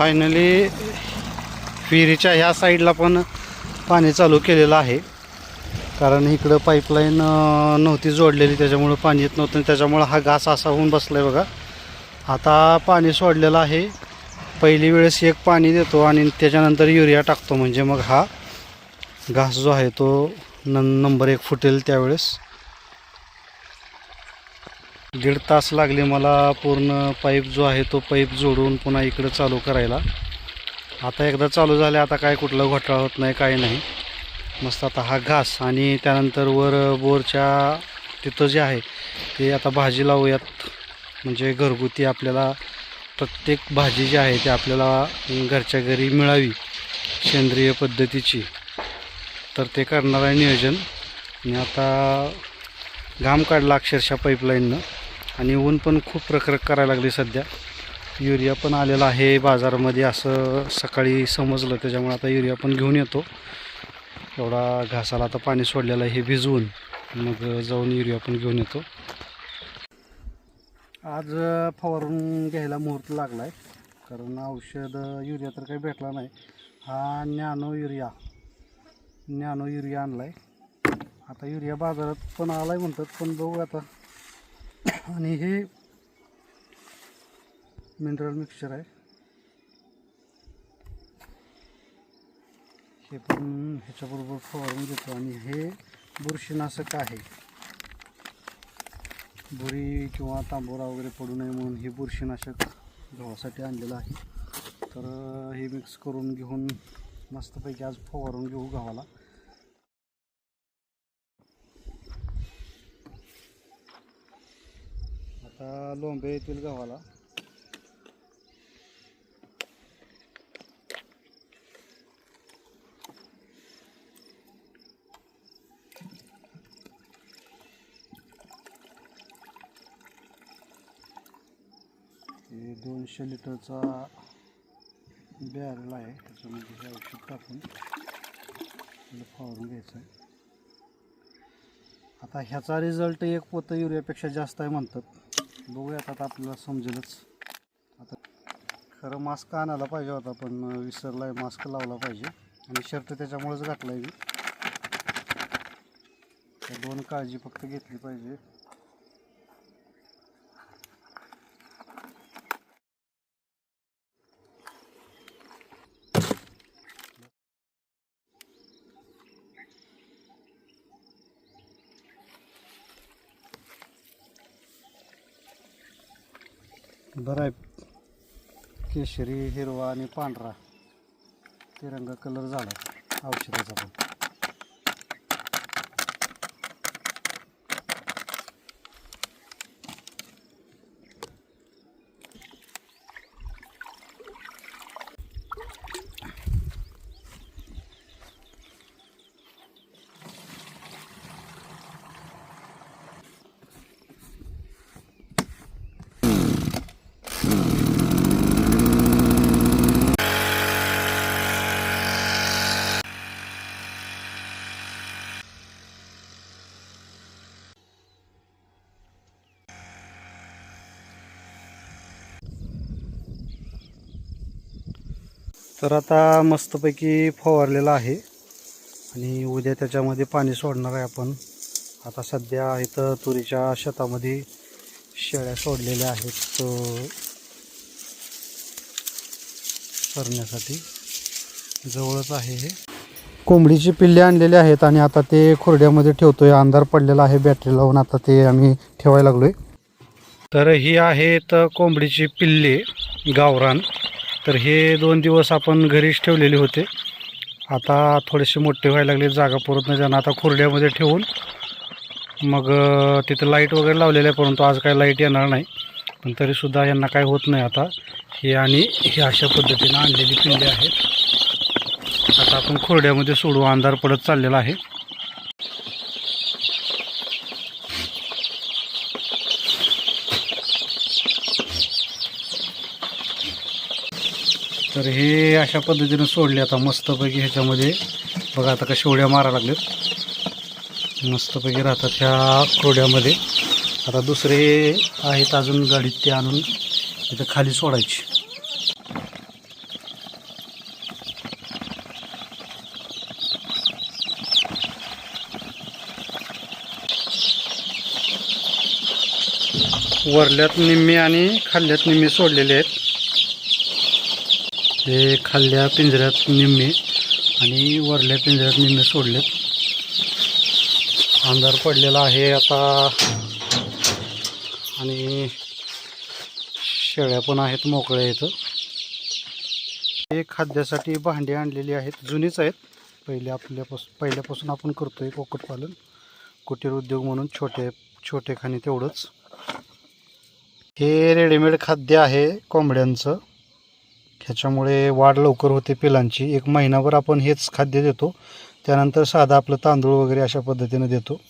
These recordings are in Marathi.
फायनली विहिरीच्या ह्या साईडला पण पाणी चालू केलेलं आहे. कारण इकडं पाईपलाईन नव्हती जोडलेली त्याच्यामुळं पाणी येत नव्हतं त्याच्यामुळं हा घास असा होऊन बसला आहे बघा. आता पाणी सोडलेलं आहे. पहिली वेळेस एक पाणी देतो आणि त्याच्यानंतर युरिया टाकतो. म्हणजे मग हा घास जो आहे तो न नंबर एक फुटेल त्यावेळेस. दीड तास लागले मला पूर्ण पाईप जो आहे तो पाईप जोडून पुन्हा इकडं चालू करायला. आता एकदा चालू झाले आता काय कुठला घोटाळा होत नाही काय नाही. मस्त आता हा घास आणि त्यानंतर वर बोरच्या तिथं जे आहे ते आता भाजी लावूयात. म्हणजे घरगुती आपल्याला प्रत्येक भाजी जी आहे ती आपल्याला घरच्या घरी मिळावी सेंद्रिय पद्धतीची. तर ते करणार आहे नियोजन. आणि आता घाम काढला अक्षरशः पाईपलाईननं आणि ऊन पण खूप रखरख करायला लागली सध्या. युरिया पण आलेला आहे बाजारामध्ये असं सकाळी समजलं त्याच्यामुळे आता युरिया पण घेऊन येतो. एवढा घासाला आता पाणी सोडलेलं आहे हे भिजवून. मग जाऊन युरिया पण घेऊन येतो. आज फवारून घ्यायला मुहूर्त लागला आहे कारण औषध युरिया तर काही भेटला नाही. हा नॅनो युरिया नॅनो युरिया आणला आहे आता युरिया बाजारात पण आला आहे म्हणतात पण बघू आता. आणि हे मिनरल मिक्सचर आहे. हे पण ह्याच्याबरोबर फवारून घेतो आणि हे बुरशीनाशक आहे. बुरी किंवा तांबोरा वगैरे पडू नये म्हणून हे बुरशीनाशक गव्हासाठी आणलेलं आहे. तर हे मिक्स करून घेऊन मस्तपैकी आज फवारून घेऊ गव्हाला. आता लोंबे येतील गव्हाला हे दोनशे लिटरचा बॅरल आहे त्याच्यामध्ये हे औषध टाकून फवारून घ्यायचं आहे. आता ह्याचा रिझल्ट एक पोतं युरियापेक्षा जास्त आहे म्हणतात. बघूयात आता आपल्याला समजेलच. आता खरं मास्क आणायला पाहिजे होता पण विसरला आहे मास्क लावला पाहिजे. आणि शर्ट त्याच्यामुळेच घातला आहे मी दोन काळजी फक्त घेतली पाहिजे. बरं आहे. केशरी हिरवा आणि पांढरा. तिरंगा कलर झाला. औषधाचा पण. तर आता मस्तपैकी फवारलेलं आहे. आणि उद्या त्याच्यामध्ये पाणी सोडणार आहे आपण. आता सध्या इथं तुरीच्या शेतामध्ये शेळ्या सोडलेल्या आहेत करण्यासाठी. जवळच आहे हे. कोंबडीची पिल्ले आणलेले आहेत आणि आता ते खुर्ड्यामध्ये ठेवतोय. अंधार पडलेला आहे बॅटरी लावून आता ते आम्ही ठेवायला लागलोय. तर ही आहेत कोंबडीची पिल्ले गावरान. तर हे दोन दिवस आपण घरीच ठेवलेले होते. आता थोडेसे मोठे व्हायला लागले जागा पुरत नाही त्यांना आता खुर्ड्यामध्ये ठेवून मग तिथं लाइट वगैरे लावलेलं आहे परंतु आज काय लाइट येणार नाही. पण तरीसुद्धा यांना काय होत नाही आता. हे आणि हे अशा पद्धतीनं आणलेली पिंडे आहेत. आता आपण खुर्ड्यामध्ये सोडू अंधार पडत चाललेला आहे. तर हे अशा पद्धतीनं सोडले आता मस्तपैकी ह्याच्यामध्ये. बघा आता कशा उड्या मारा लागल्यात मस्तपैकी राहतात ह्या कोड्यामध्ये आता दुसरे आहेत अजून गाडीत ते आणून इथं खाली सोडायची. वरल्यात निम्मी आणि खाल्ल्यात निम्मी सोडलेले आहेत. हे खाल्ल्या पिंजऱ्यात निम्मे आणि वरल्या पिंजऱ्यात निम्मे सोडलेत. अंधार पडलेला आहे आता. आणि शेळ्या पण आहेत मोकळ्या इथं. हे खाद्यासाठी भांडी आणलेली आहेत जुनीच आहेत. पहिले आपल्यापासून पहिल्यापासून आपण करतो आहे कुक्कुटपालन कुटीर उद्योग म्हणून छोटे छोटे खाणे तेवढंच. हे रेडीमेड खाद्य आहे कोंबड्यांचं. ह्याच्यामुळे वाढ लवकर होते पिलांची. एक महिनाभर आपण हेच खाद्य देतो. त्यानंतर साधं आपलं तांदूळ वगैरे अशा पद्धतीनं देतो.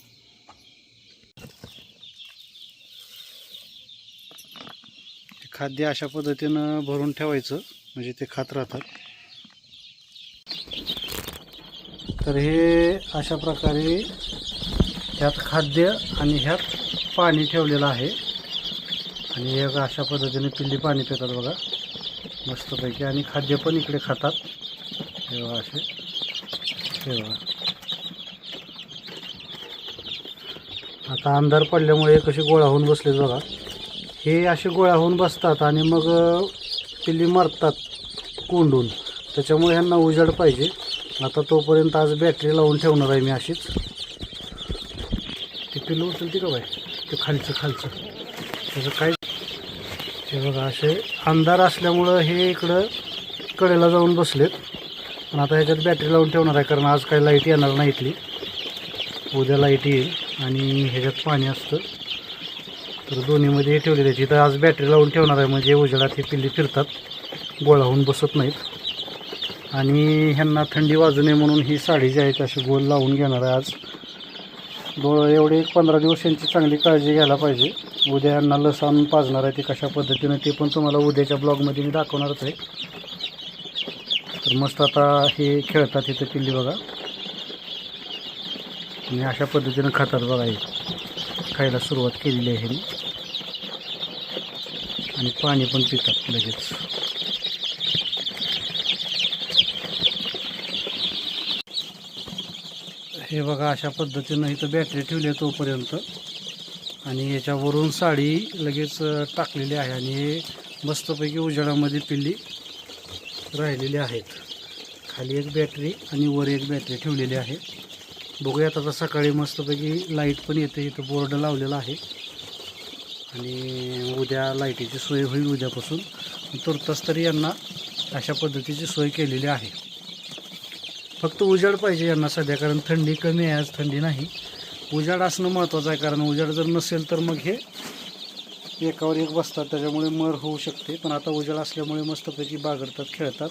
ते खाद्य अशा पद्धतीनं भरून ठेवायचं. म्हणजे ते खात राहतात. तर हे अशा प्रकारे ह्यात खाद्य आणि ह्यात पाणी ठेवलेलं आहे. आणि हे अशा पद्धतीने पिल्ली पाणी पितात बघा. मस्तपैकी. आणि खाद्य पण इकडे खातात. हे असे. तेव्हा आता अंधार पडल्यामुळे कसे गोळा होऊन बसले बघा. हे असे गोळा होऊन बसतात आणि मग पिल्ली मरतात कोंडून. त्याच्यामुळे ह्यांना उजाड पाहिजे. आता तोपर्यंत आज बॅटरी लावून ठेवणार आहे मी अशीच. ती पिल्लू उचलते का बाई? ते खालचं खालचं. त्याचं काय हे बघा असे अंधार असल्यामुळं हे इकडं कडेला जाऊन बसलेत. पण आता ह्याच्यात बॅटरी लावून ठेवणार आहे कारण आज काही लाइट येणार नाही इथली. उद्या लाइट येईल आणि ह्याच्यात पाणी असतं. तर दोन्हीमध्ये हे ठेवलेले आहेत. इथं आज बॅटरी लावून ठेवणार आहे म्हणजे उजेडात हे पिल्ली फिरतात गोळा होऊन बसत नाहीत. आणि ह्यांना थंडी वाजू नये म्हणून ही साडी जी आहे ती अशी गोल लावून घेणार आहे आज. दो एवढे एक पंधरा दिवस यांची चांगली काळजी घ्यायला पाहिजे. उद्या यांना लस आणून पाजणार आहे ती कशा पद्धतीनं ते पण तुम्हाला उद्याच्या ब्लॉगमध्ये मी दाखवणारच आहे. तर मस्त आता हे खेळतात इथं पिल्ली बघा. आणि अशा पद्धतीनं खातात बघा हे. खायला सुरुवात केलेली आहे आणि पाणी पण पितात लगेच. हे बघा अशा पद्धतीनं इथं बॅटरी ठेवली आहे तोपर्यंत. आणि याच्यावरून साडी लगेच टाकलेली आहे आणि हे मस्तपैकी उजेडामध्ये पिल्ली राहिलेली आहेत. खाली एक बॅटरी आणि वर एक बॅटरी ठेवलेली आहे. बघूयात आता सकाळी मस्तपैकी लाइट पण येते इथं बोर्ड लावलेला आहे. आणि उद्या लाईटीची सोय होईल उद्यापासून. तुर्तास तरी यांना अशा पद्धतीची सोय केलेली आहे. फक्त उजाड पाहिजे यांना सध्या कारण थंडी कमी आहे आज थंडी नाही. उजाड असणं महत्त्वाचं आहे कारण उजाड जर नसेल तर मग हे एकावर एक बसतात त्याच्यामुळे मर होऊ शकते. पण आता उजाड असल्यामुळे मस्तपैकी बागडतात खेळतात.